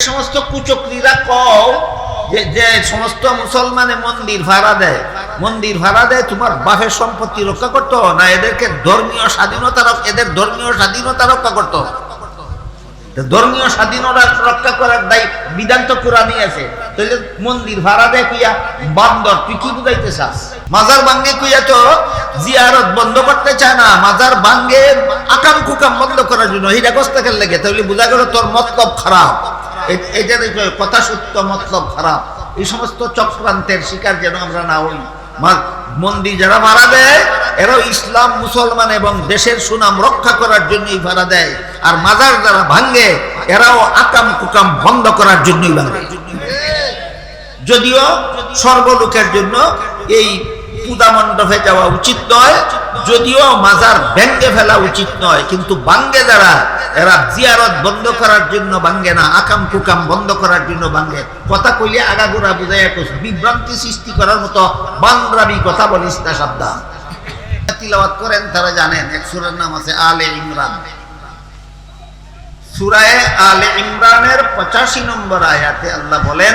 সমস্ত কুচক্রীরা কও যে যে সমস্ত মুসলমানে মন্দির ভাড়া দেয়। মন্দির ভাড়া দেয়, তোমার বাপের সম্পত্তি রক্ষা করতো না, এদেরকে ধর্মীয় স্বাধীনতা এদের ধর্মীয় স্বাধীনতা রক্ষা করতো ধর্মীয় স্বাধীনতা রক্ষা করার দায়িত্ব, বিধান তো কোরআনই আছে। মন্দির ভাড়া বান্দর, তুই কি বুঝাইতে চাস? মাজার ভাঙ্গে কুইয়া তো জিয়ারত বন্ধ করতে চায় না, মাজার ভাঙ্গে আকাম কুকাম বন্ধ করার জন্য। হিরা কস্তাকের লেগে তাহলে বোঝা গেল তোর মতলব খারাপ। এটা কথা সত্য, মতলব খারাপ। এই সমস্ত চক্রান্তের শিকার যেন আমরা না হই। মন্দির যারা ভাড়া দেয় এরাও ইসলাম, মুসলমান এবং দেশের সুনাম রক্ষা করার জন্যই ভাড়া দেয়। আর মাজার যারা ভাঙ্গে, এরাও আকাম কুকাম বন্ধ করার জন্যই ভাঙে যদিও সর্বলোকের জন্য এই পূজা মণ্ডপে যাওয়া উচিত নয়, যদিও মাজার ভেঙ্গে ফেলা উচিত নয়, কিন্তু বাঙ্গে যারা, এরা জিয়ারত বন্ধ করার জন্য বাঙ্গে না, আকাম কুকাম বন্ধ করার জন্য বাঙ্গে। কথা কইলে আগাগোড়া বুঝাইয়া কইস, বিভ্রান্তি সৃষ্টি করার মতো বাংরামি কথা বলিস না সাবধান। তিলাওয়াত করেন, তারা জানেন, এক সুরের নাম আছে আলে ইমরান। সুরায় আলে ইমরানের পঁচাশি নম্বর আয়াতে আল্লাহ বলেন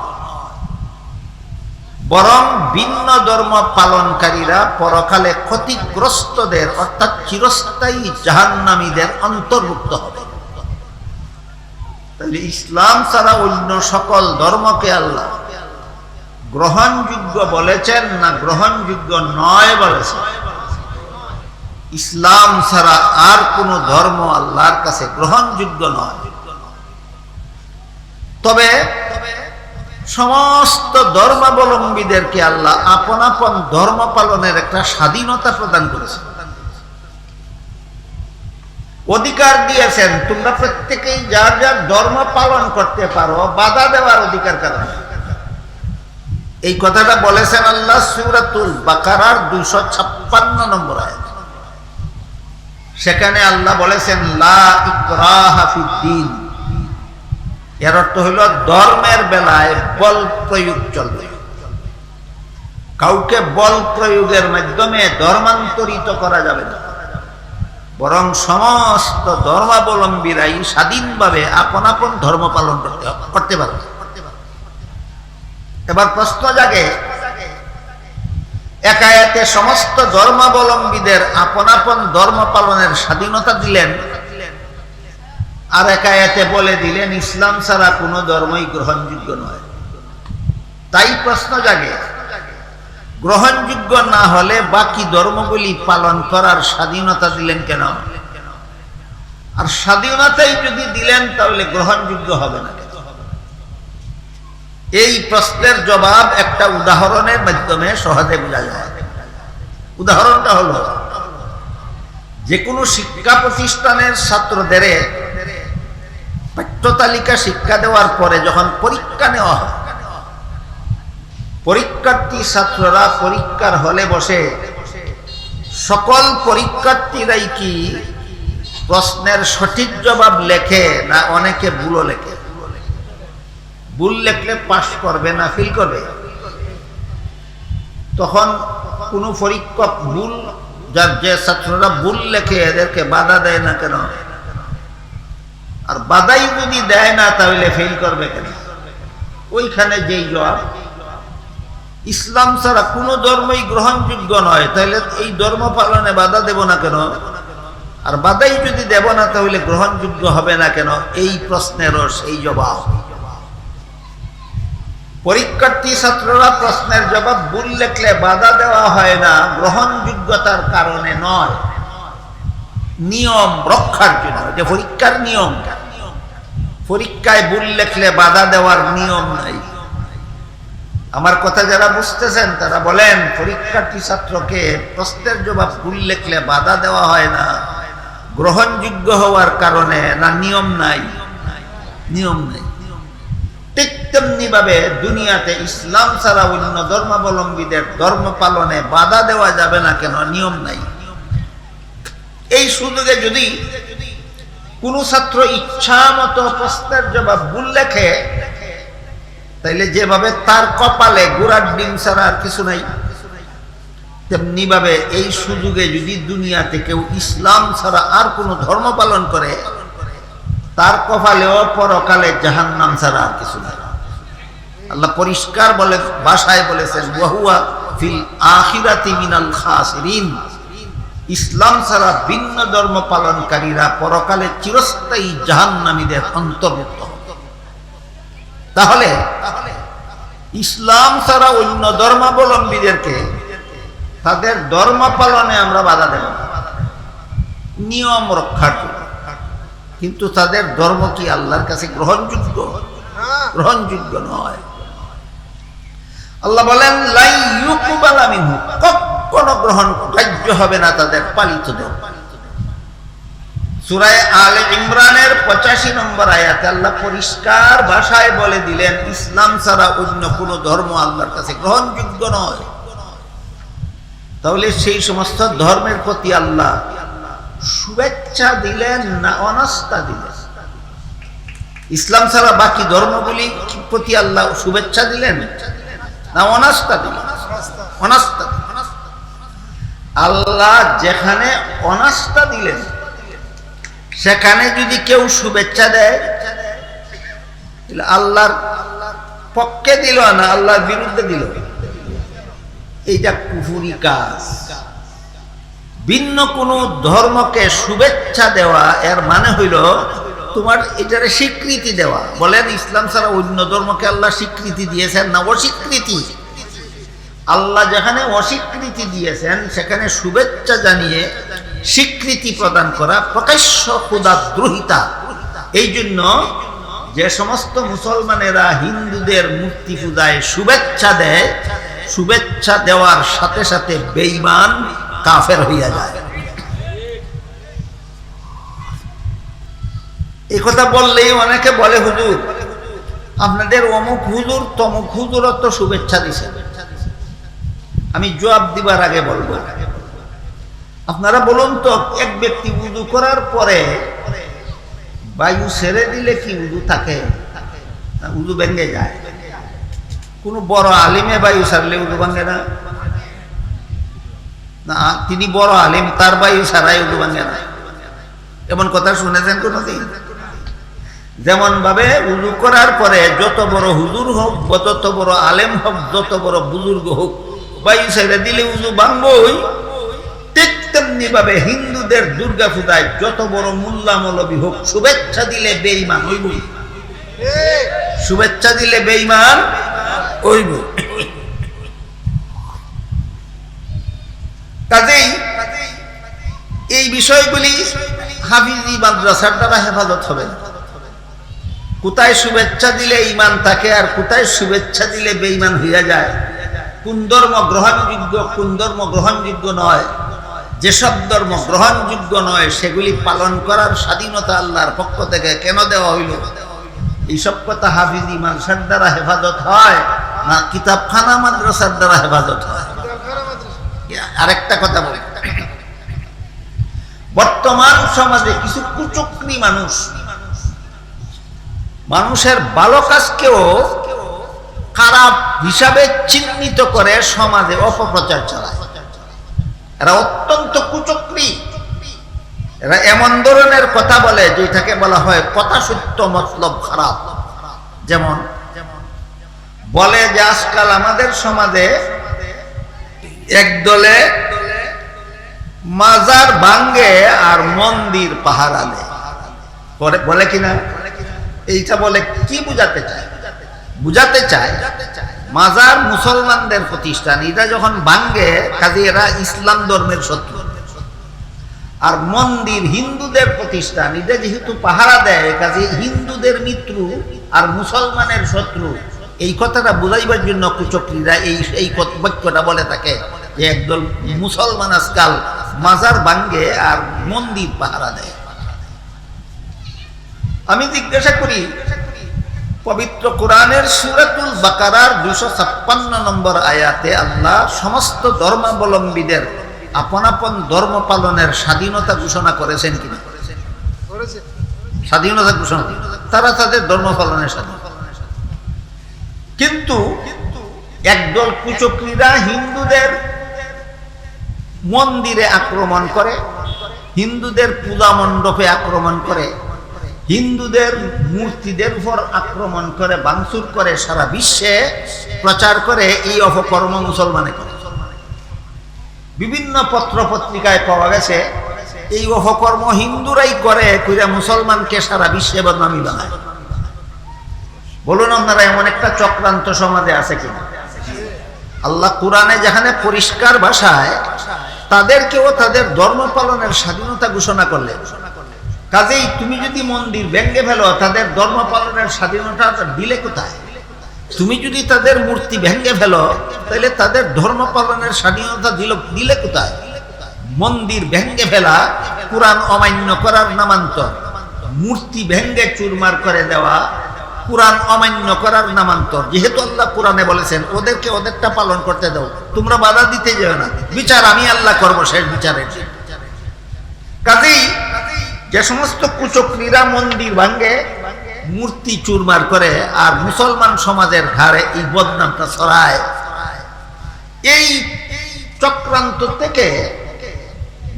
বরং ভিন্ন ধর্ম পালনকারীরা পরকালে ক্ষতিগ্রস্তদের অর্থাৎ চিরস্থায়ী জাহান্নামীদের অন্তর্ভুক্ত হবে। তাহলে ইসলাম ছাড়া অন্য সকল ধর্মকে আল্লাহ গ্রহণযোগ্য বলেছেন না গ্রহণযোগ্য নয় বলেছেন? ইসলাম ছাড়া আর কোন ধর্ম আল্লাহর কাছে গ্রহণযোগ্য নয়। তবে সমস্ত ধর্মাবলম্বীদেরকে আল্লাহ আপন আপন ধর্ম পালনের একটা স্বাধীনতা প্রদান করেছেন। অধিকার দিয়েছেন। তোমরা প্রত্যেকেই যার যার ধর্ম পালন করতে পারো, বাধা দেওয়ার অধিকার কারণ এই কথাটা বলেছেন আল্লাহ সুরাতুল বাকারার দুইশো ছাপ্পান্ন নম্বর আয়াত। সেখানে আল্লাহ বলেছেন, লা ইকরাহা এর অর্থ হইল ধর্মের বেলায় বল প্রয়োগ চলবে। কাউকে বল প্রয়োগের মাধ্যমে ধর্মান্তরিত করা যাবে না। বরং সমস্ত ধর্মাবলম্বীরাই স্বাধীনভাবে আপন আপন ধর্ম পালন করতে করতে পারবে। এবার প্রশ্ন জাগে, একা একায়াতে সমস্ত ধর্মাবলম্বীদের আপন আপন ধর্ম পালনের স্বাধীনতা দিলেন আর একায়াতে বলে দিলেন, ইসলাম ছাড়া কোনো ধর্মই গ্রহণযোগ্য নয়। তাই প্রশ্ন জাগে, গ্রহণযোগ্য না হলে বাকি ধর্মগুলি পালন করার স্বাধীনতা দিলেন কেন? আর স্বাধীনতাই যদি দিলেন, তাহলে গ্রহণযোগ্য হবে না? এই প্রশ্নের জবাব একটা উদাহরণের মাধ্যমে সহজে বোঝা যায়। উদাহরণটা হলো, যে কোনো শিক্ষা প্রতিষ্ঠানের ছাত্রদের তালিকা শিক্ষা দেওয়ার পরে যখন পরীক্ষা নেওয়া হয়, পরীক্ষার্থী ছাত্ররা পরীক্ষার হলে বসে, সকল পরীক্ষার্থীরাই কি প্রশ্নের সঠিক জবাব লেখে না অনেকে ভুলও লেখে? ভুল লেখলে পাশ করবে না, ফিল করবে? তখন কোনো পরীক্ষক ভুল, যার যে ছাত্ররা ভুল লেখে, এদেরকে বাধা দেয় না কেন? আর বাধাই যদি দেয় না, তাহলে ফেল করবে কেন? ওইখানে যেই জবাব, ইসলাম ছাড়া কোনো ধর্মই গ্রহণযোগ্য নয়। তাহলে এই ধর্ম পালনে বাধা দেব না কেন? আর বাধাই যদি দেব না, তাহলে গ্রহণযোগ্য হবে না কেন? এই প্রশ্নেরও সেই জবাব। পরীক্ষার্থী ছাত্ররা প্রশ্নের জবাব ভুল লেখলে বাধা দেওয়া হয় না, গ্রহণযোগ্যতার কারণে নয়। নিয়ম রক্ষার জন্য, যে পরীক্ষার নিয়ম পরীক্ষায় ভুল লেখলে বাধা দেওয়ার নিয়ম নাই। আমার কথা যারা বুঝতেছেন, তারা বলেন, পরীক্ষার্থী ছাত্রকে প্রশ্নের জবাব ভুল লেখলে বাধা দেওয়া হয় না। গ্রহণযোগ্য হওয়ার কারণে না, নিয়ম নাই। নিয়ম নাই। ঠিক তেমনি ভাবে দুনিয়াতে ইসলাম ছাড়া অন্য ধর্মাবলম্বীদের ধর্ম পালনে বাধা দেওয়া যাবে না কেন? নিয়ম নাই। এই সুযোগে যদি কোন ছাত্র ইচ্ছা মতো প্রশ্নের জবাব ভুল লেখে, তাইলে যেভাবে তার কপালে গোড়ার ডিম ছাড়া আর কিছু নাই। তেমনি ভাবে এই সুযোগে যদি দুনিয়াতে কেউ ইসলাম ছাড়া আর কোনো ধর্ম পালন করে, তার কপালেও পরকালে জাহান নাম ছাড়া আর কিছু নাই। আল্লাহ পরিষ্কার বলে, ভাষায় বলেছেন, ওয়াহুয়া ফিল আখিরাতি মিনাল খাসিরিন। ইসলাম ছাড়া ভিন্ন ধর্ম পালনকারীরা পরকালে চিরস্থায়ী জাহান্নামীদের অন্তর্ভুক্ত। তাহলে, ইসলাম ছাড়া অন্য ধর্মাবলম্বীদেরকে তাদের ধর্ম পালনে আমরা বাধা দেব নিয়ম রক্ষার জন্য। কিন্তু তাদের ধর্ম কি আল্লাহর কাছে গ্রহণযোগ্য? গ্রহণযোগ্য নয়। আল্লাহ বলেন লাই ইউকুবালা মিনহু কখনো গ্রহণ গ্রাহ্য হবে না তাদের পালিত ধর্ম সুরায় আলে ইমরানের পঁচাশি নম্বর আয়াতে আল্লাহ পরিষ্কার ভাষায় বলে দিলেন, ইসলাম ছাড়া অন্য কোনো ধর্ম আল্লাহর কাছে গ্রহণযোগ্য নয়। তাহলে সেই সমস্ত ধর্মের প্রতি আল্লাহ শুভেচ্ছা দিলেন না অনাস্থা দিলেন? ইসলাম ছাড়া বাকি ধর্মগুলি প্রতি আল্লাহ শুভেচ্ছা দিলেন না অনাস্থা দিলেন। আল্লাহ যেখানে অনাস্থা দিলেন, সেখানে যদি কেউ শুভেচ্ছা দেয় আল্লাহর পক্ষে দিল না, আল্লাহর বিরুদ্ধে দিল। এইটা কুফুরি কাজ। ভিন্ন কোন ধর্মকে শুভেচ্ছা দেওয়া, এর মানে হইল তোমার এটারে স্বীকৃতি দেওয়া। বলেন, ইসলাম ছাড়া অন্য ধর্মকে আল্লাহ স্বীকৃতি দিয়েছেন না অস্বীকৃতি? আল্লাহ যেখানে অস্বীকৃতি দিয়েছেন, সেখানে শুভেচ্ছা জানিয়ে স্বীকৃতি প্রদান করা প্রকাশ্য ক্ষুদাদ্রোহিতা। এই জন্য যে সমস্ত মুসলমানেরা হিন্দুদের মূর্তি পূজায় শুভেচ্ছা দেয়, শুভেচ্ছা দেওয়ার সাথে সাথে বেইমান কাফের হইয়া যায়। এই কথা বললেই অনেকে বলে, হুজুর, আপনাদের অমুক হুজুর, তমুক হুজুর তো শুভেচ্ছা দিছে আমি জবাব দিবার আগে বলব। আপনারা বলুন তো, এক ব্যক্তি উদু করার পরে বায়ু ছেড়ে দিলে কি উদু থাকে? উদু ভেঙে যায়। কোন বড় আলিমে বায়ু ছাড়লে উদু ভাঙে না। না, তিনি বড় আলিম, তার বায়ু ছাড়াই উদু ভাঙে না। এমন কথা শুনেছেন কোনদিন? যেমন ভাবে উজু করার পরে যত বড় হুজুর হোক যত বড় আলেম হোক, যত বড় বুজুর্গ হোক হিন্দুদের দুর্গা পূজায় যত বড় হোক, শুভেচ্ছা দিলে বেইমান হইব শুভেচ্ছা দিলে বেইমান হইব কাজেই এই বিষয়গুলি হাফিজি মাদ্রাসার দ্বারা হেফাজত হবে। কোথায় শুভেচ্ছা দিলে ইমান থাকে আর কোথায় শুভেচ্ছা দিলে বেইমান হইয়া যায় কোন ধর্ম গ্রহণযোগ্য কোন ধর্ম গ্রহণযোগ্য নয়। যেসব ধর্ম গ্রহণযোগ্য নয়, সেগুলি পালন করার স্বাধীনতা আল্লাহর পক্ষ থেকে কেন দেওয়া হইল? এইসব কথা হাফিজি মাদ্রাসার দ্বারা হেফাজত হয় না কিতাবখানা মাদ্রাসার দ্বারা হেফাজত হয়? আরেকটা কথা বলি। বর্তমান সমাজে কিছু কুচক্রি মানুষ, মানুষের ভালো কাজকেও খারাপ হিসাবে চিহ্নিত করে সমাজে অপপ্রচার চালায়। এরা অত্যন্ত কুচক্রি। এরা এমন ধরনের কথা বলে যেটাকে বলা হয় কথা সত্য মতলব খারাপ। যেমন, বলে যে আজকাল আমাদের সমাজে একদলে মাজার ভাঙ্গে আর মন্দির পাহারা দেয় বলে কিনা? এইটা বলে কি বুঝাতে চায়? বুঝাতে চায়, মাজার মুসলমানদের প্রতিষ্ঠান, এটা যখন ভাঙ্গে কাজে এরা ইসলাম ধর্মের শত্রু। আর মন্দির হিন্দুদের প্রতিষ্ঠান, এটা যেহেতু পাহারা দেয়, কাজে হিন্দুদের মিত্র আর মুসলমানের শত্রু। এই কথাটা বুঝাইবার জন্য কুচক্রীরা এই এই বাক্যটা বলে থাকে যে, একদল মুসলমান আজকাল মাজার ভাঙ্গে আর মন্দির পাহারা দেয়। আমি জিজ্ঞাসা করি পবিত্র কোরআনের সুরাতুল বাকারার দুশো ছাপ্পান্ন নম্বর আয়াতে আল্লাহ সমস্ত ধর্মাবলম্বীদের আপন আপন ধর্ম পালনের স্বাধীনতা ঘোষণা করেছেন কিনা? স্বাধীনতা ঘোষণা। তারা তাদের ধর্ম পালনের স্বাধীন। কিন্তু একদল কুচক্রীরা হিন্দুদের মন্দিরে আক্রমণ করে হিন্দুদের পূজা মণ্ডপে আক্রমণ করে হিন্দুদের মূর্তিদের উপর আক্রমণ করে, বাংসুর করে, সারা বিশ্বে প্রচার করে এই অপকর্ম মুসলমানে করে। বিভিন্ন পত্র পত্রিকায় পাওয়া গেছে, এই অপকর্ম হিন্দুরাই করে কইরা মুসলমানকে সারা বিশ্বে বদনামি বানায়। বলুন আপনারা, এমন একটা চক্রান্ত সমাজে আছে কিনা? আল্লাহ কোরআনে যেখানে পরিষ্কার ভাষায় তাদেরকেও তাদের ধর্ম পালনের স্বাধীনতা ঘোষণা করলেন। কাজেই তুমি যদি মন্দির ভেঙ্গে ফেলো, তাদের ধর্ম পালনের স্বাধীনতা দিলে কোথায়? তুমি যদি তাদের মূর্তি ভেঙ্গে ফেলো, তাহলে তাদের ধর্ম পালনের স্বাধীনতা দিল, দিলে কোথায়? মন্দির ভেঙ্গে ফেলা, কোরআন অমান্য করার নামান্তর। মূর্তি ভেঙ্গে চুরমার করে দেওয়া, কোরআন অমান্য করার নামান্তর। যেহেতু আল্লাহ কোরআনে বলেছেন, ওদেরকে ওদেরটা পালন করতে দাও, তোমরা বাধা দিতে যাও না। বিচার আমি আল্লাহ করব শেষ বিচারের। কাজেই যে সমস্ত কুচক্রীরা মন্দির ভাঙ্গে মূর্তি চুরমার করে আর মুসলমান সমাজের ঘাড়ে এই বদনামটা ছড়ায়। এই চক্রান্ত থেকে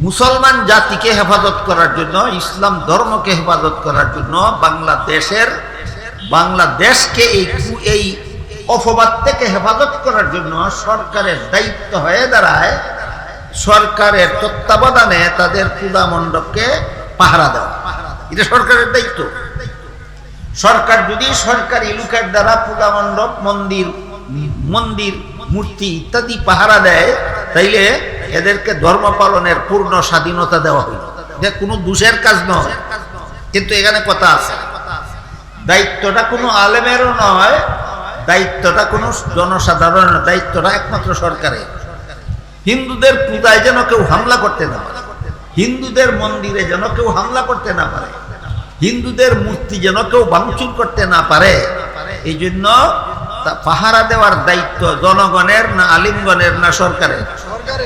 মুসলমান জাতিকে হেফাজত করার জন্য, ইসলাম ধর্মকে হেফাজত করার জন্য বাংলাদেশের, বাংলাদেশকে এই এই অপবাদ থেকে হেফাজত করার জন্য সরকারের দায়িত্ব হয়ে দাঁড়ায়। সরকারের তত্ত্বাবধানে তাদের পূজা মণ্ডপকে পাহারা দেওয়া। এটা সরকারের দায়িত্ব। সরকার যদি সরকারি লোকের দ্বারা পূজা মণ্ডপ, মন্দির মন্দির, মূর্তি ইত্যাদি পাহারা দেয়, তাইলে এদেরকে ধর্ম পালনের পূর্ণ স্বাধীনতা দেওয়া হইল। এটা কোনো দোষের কাজ নয়। কিন্তু এখানে কথা আছে। দায়িত্বটা কোনো আলেমেরও নয়, দায়িত্বটা কোনো জনসাধারণের দায়িত্বটা একমাত্র সরকারের। হিন্দুদের পূজায় যেন কেউ হামলা করতে না হিন্দুদের মন্দিরে যেন কেউ হামলা করতে না পারে, হিন্দুদের মূর্তি যেন কেউ ভাঙচুর করতে না পারে এই জন্য পাহারা দেওয়ার দায়িত্ব জনগণের না আলিমগণের না সরকারের। সরকারে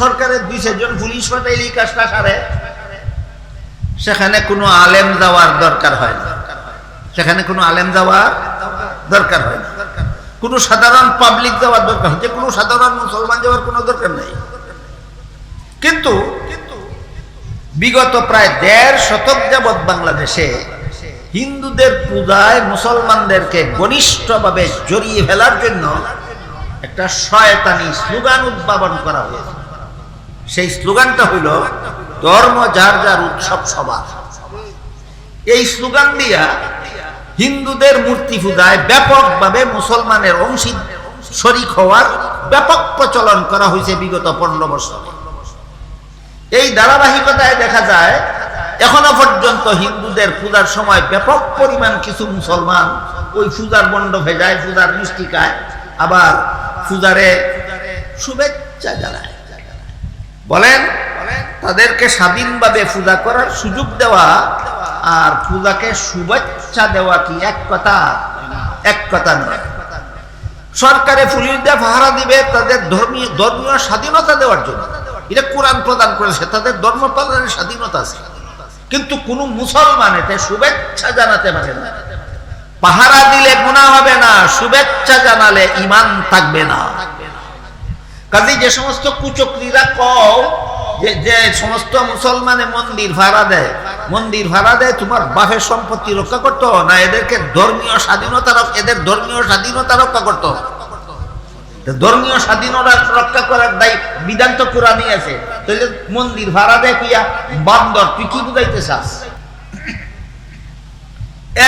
সরকারের দুই চারজন পুলিশ পাঠাইলে এই কাজটা সারে। সেখানে কোনো আলেম যাওয়ার দরকার হয় না। সেখানে কোনো আলেম যাওয়ার দরকার হয় না। কোনো সাধারণ পাবলিক যাওয়ার দরকার যে কোনো সাধারণ মুসলমান যাওয়ার কোনো দরকার নেই। কিন্তু বিগত প্রায় দেড় শতক যাবৎ বাংলাদেশে হিন্দুদের পূজায় মুসলমানদেরকে ঘনিষ্ঠভাবে জড়িয়ে ফেলার জন্য একটা শয়তানি স্লোগান উদ্ভাবন করা হয়েছে। সেই স্লোগানটা হইল, ধর্ম যার যার উৎসব সবার। এই স্লোগান দিয়া হিন্দুদের মূর্তি পূজায় ব্যাপকভাবে মুসলমানের অংশী শরিক হওয়ার ব্যাপক প্রচলন করা হয়েছে বিগত পনেরো বছর। এই ধারাবাহিকতায় দেখা যায়, এখনও পর্যন্ত হিন্দুদের পূজার সময় ব্যাপক পরিমাণ কিছু মুসলমান ওই পূজার মণ্ডপে যায়, পূজার মিষ্টি খায় আবার পূজারে শুভেচ্ছা জানায়। বলেন, তাদেরকে স্বাধীনভাবে পূজা করার সুযোগ দেওয়া আর পূজাকে শুভেচ্ছা দেওয়া কি এক কথা? এক কথা নয়। সরকারে পুলিশ দিয়ে পাহারা দিবে তাদের ধর্মীয় ধর্মীয় স্বাধীনতা দেওয়ার জন্য। এটা কোরআন প্রদান করেছে, তাদের ধর্ম পালনের স্বাধীনতা আছে। কিন্তু কোন মুসলমান এতে শুভেচ্ছা জানাতে পারে না। পাহারা দিলে গুণা হবে না, শুভেচ্ছা জানালে ইমান থাকবে না। কাজে যে সমস্ত কুচক্রীরা কও যে যে সমস্ত মুসলমানে মন্দির ভাড়া দেয়, মন্দির ভাড়া দেয়, তোমার বাপের সম্পত্তি রক্ষা করতো না, এদেরকে ধর্মীয় স্বাধীনতা এদের ধর্মীয় স্বাধীনতা রক্ষা করতো ধর্মীয় স্বাধীনতা রক্ষা করার দায়ী, বিধান তো কোরআনই আছে। তাহলে মন্দির ভাড়া কুইয়া, বান্দর, তুই কি বুঝাইতে চাস?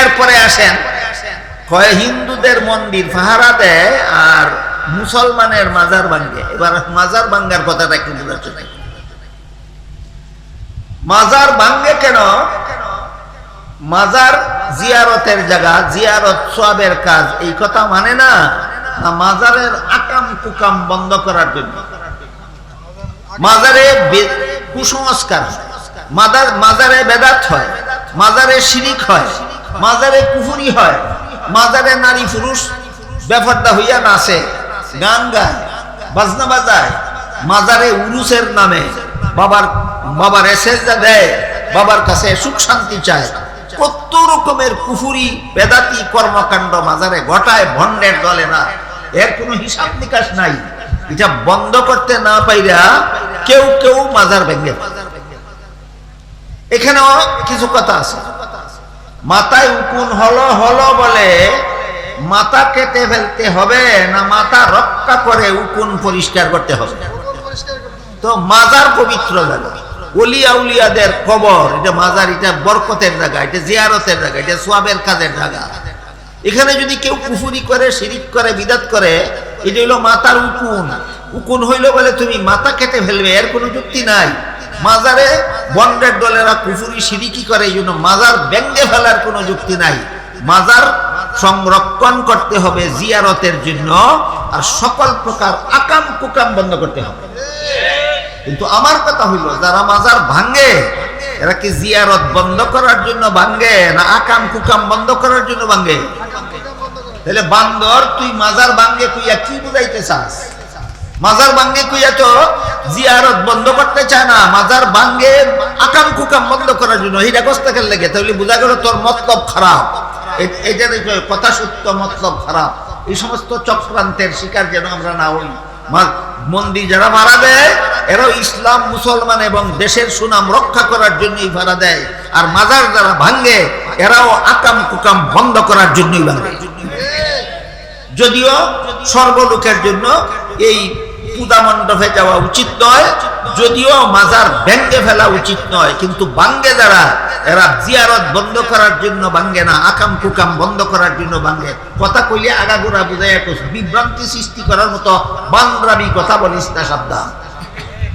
এরপরে আসেন, কয়, হিন্দুদের মন্দির পাহারা দেয় আর মুসলমানের মাজার ভাঙ্গে। এবার মাজার ভাঙ্গার কথাটা একটু জন্য মাজার ভাঙ্গে কেন? মাজার জিয়ারতের জায়গা, জিয়ারত, সোয়াবের কাজ, এই কথা মানে না মাজারের আকাম কুকাম বন্ধ করার জন্য। মাজারে কুসংস্কার। মাজারে বেদাত হয়। মাজারে শিরিক হয়। মাজারে কুফুরি হয়। মাজারে নারী পুরুষ ব্যাপারটা হইয়া নাচে, গান গায়, বাজনা বাজায়। মাজারে উরুসের নামে বাবার বাবার এসেজা দেয়, বাবার কাছে সুখ শান্তি চায়। কত রকমের কুফুরি, বেদাতি কর্মকাণ্ড মাজারে ঘটায় ভণ্ডের দলেরা এর কোনো হিসাব নিকাশ নাই। এটা বন্ধ করতে না পাইরা কেউ কেউ মাজার ভেঙে ফেলে। এখানেও কিছু কথা আছে। মাথায় উকুন হলো হলো বলে, মাথা কেটে ফেলতে হবে না মাথা রক্ষা করে উকুন পরিষ্কার করতে হবে। তো মাজার পবিত্র জায়গা। অলিয়া উলিয়াদের কবর, এটা মাজার, এটা বরকতের জায়গা, এটা জিয়ারতের জায়গা, এটা সোয়াবের কাজের জায়গা। এখানে যদি কেউ কুফুরি করে, শিরিক করে, বিদাত করে, এটা হইল মাথার উকুন। উকুন হইল বলে তুমি মাথা কেটে ফেলবে, এর কোনো যুক্তি নাই। মাজারে বন্ডের দলেরা কুফুরি সিরিকি করে, এই জন্য মাজার ব্যঙ্গে ফেলার কোনো যুক্তি নাই। মাজার সংরক্ষণ করতে হবে জিয়ারতের জন্য, আর সকল প্রকার আকাম কুকাম বন্ধ করতে হবে। কিন্তু আমার কথা হইল, যারা মাজার ভাঙ্গে এরা কি জিয়ারত বন্ধ করার জন্য ভাঙ্গে না আকাম কুকাম বন্ধ করার জন্য ভাঙ্গে তাহলে বান্দর, তুই মাজার ভাঙ্গে কইয়া কি বুঝাইতে চাস? মাজার ভাঙ্গে কইয়া তো জিয়ারত বন্ধ করতে চায় না, মাজার ভাঙ্গে আকাম কুকাম বন্ধ করার জন্য। এইটা কষ্টের লেগে? তাহলে বোঝা গেল তোর মতলব খারাপ। এ- এটার এই কথা সত্য, মতলব খারাপ। এই সমস্ত চক্রান্তের শিকার যেন আমরা না হই। মন্দির যারা মারা দেয় এরাও ইসলাম মুসলমান এবং দেশের সুনাম রক্ষা করার জন্যই ভাড়া দেয়। আর মাজার যারা ভাঙ্গে এরাও আকাম কুকাম বন্ধ করার জন্যই ভাঙে। যদিও সর্বলোকের জন্য এই পূজা মণ্ডপে যাওয়া উচিত নয়, যদিও মাজার ব্যাঙ্গে ফেলা উচিত নয়, কিন্তু বাঙ্গে যারা, এরা জিয়ারত বন্ধ করার জন্য বাঙ্গে না, আকাম কুকাম বন্ধ করার জন্য বাঙ্গে কথা কইলে আগাগোড়া বুঝাই বিভ্রান্তি সৃষ্টি করার মতো বাংরামি কথা বলিস না, সাবধান।